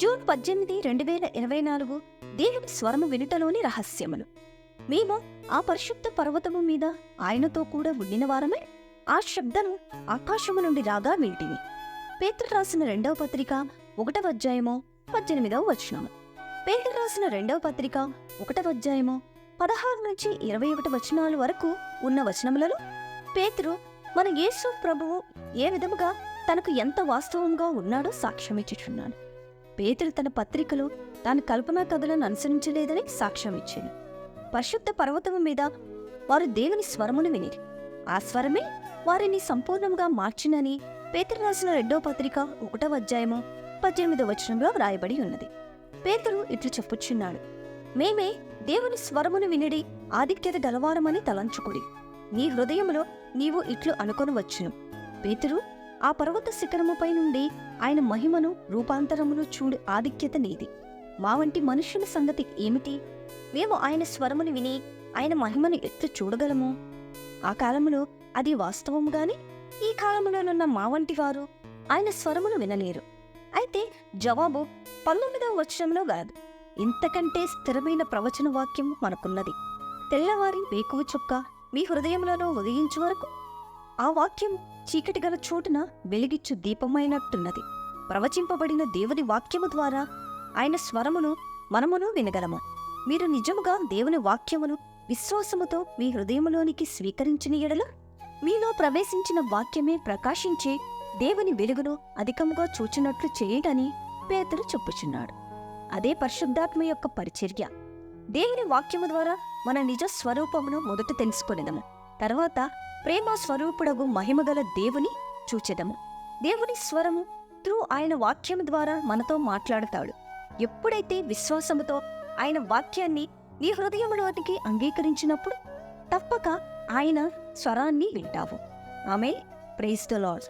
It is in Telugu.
జూన్ పద్దెనిమిది రెండు వేల ఇరవై నాలుగు దేవుడి స్వరము వినుటలోని రహస్యములు. మేము ఆ పరిశుద్ధ పర్వతము మీద ఆయనతో కూడా ఉండిన వారమే ఆ శబ్దము ఆకాశము నుండి రాగా వింటివి పేతురు రాసిన రెండవ పత్రిక ఒకటవ అధ్యాయము పద్దెనిమిదవ వచనము. పేతురు రాసిన రెండవ పత్రిక ఒకటవ అధ్యాయము పదహారు నుంచి ఇరవై ఒకటి వచనాల వరకు ఉన్న వచనములలో పేతురు మన యేసు ప్రభువు ఏ విధముగా తనకు ఎంత వాస్తవంగా ఉన్నాడో సాక్ష్యమిచ్చుచున్నాడు. పేతురు తన పత్రికలో తాను కల్పనా కథలను అనుసరించలేదని సాక్ష్యం ఇచ్చాను పరిశుద్ధ పర్వతము మీద వారు దేవుని స్వరమును వినిరి. ఆ స్వరమే వారిని సంపూర్ణంగా మార్చినని పేతురు రాసిన రెండో పత్రిక ఒకటవ అధ్యాయము పద్దెనిమిదవ వచనంలో వ్రాయబడి ఉన్నది. పేతుడు ఇట్లు చెప్పుచున్నాడు మేమే దేవుని స్వరమును వినిడి ఆధిక్యత గలవారమని తలంచుకుడి. నీ హృదయములో నీవు ఇట్లు అనుకొనవచ్చును. పేతురు ఆ పర్వత శిఖరముపై నుండి ఆయన మహిమను రూపాంతరమును చూడు ఆధిక్యత నీది. మా వంటి మనుష్యుల సంగతి ఏమిటి? మేము ఆయన స్వరమును విని ఆయన మహిమను ఎత్తు చూడగలము? ఆ కాలములో అది వాస్తవముగాని ఈ కాలములోనున్న మా వంటి వారు ఆయన స్వరమును వినలేరు. అయితే జవాబు పంతొమ్మిదవ వచనంలో కాదు ఇంతకంటే స్థిరమైన ప్రవచన వాక్యం మనకున్నది. తెల్లవారి వేకువ చుక్క మీ హృదయంలోనూ ఉదయించు వరకు ఆ వాక్యం చీకటి గల చోటున వెలిగిచ్చు దీపమైనట్టున్నది. ప్రవచింపబడిన దేవుని వాక్యము ద్వారా ఆయన స్వరమును మనమును వినగలము. మీరు నిజముగా దేవుని వాక్యమును విశ్వాసముతో మీ హృదయములోనికి స్వీకరించిన ఎడల మీలో ప్రవేశించిన వాక్యమే ప్రకాశించే దేవుని వెలుగును అధికముగా చూచినట్లు చేయడని పేతురు చెప్పుచున్నాడు. అదే పరిశుద్ధాత్మ యొక్క పరిచర్య. దేవుని వాక్యము ద్వారా మన నిజ స్వరూపమును మొదట తెలుసుకునేదము. తర్వాత ప్రేమ స్వరూపుడగు మహిమగల దేవుని చూచెదము. దేవుని స్వరము త్రూ ఆయన వాక్యం ద్వారా మనతో మాట్లాడతాడు. ఎప్పుడైతే విశ్వాసముతో ఆయన వాక్యాన్ని నీ హృదయంలోనికి అంగీకరించినప్పుడు తప్పక ఆయన స్వరాన్ని వింటావు. ఆమె ప్రైజ్ ద లాడ్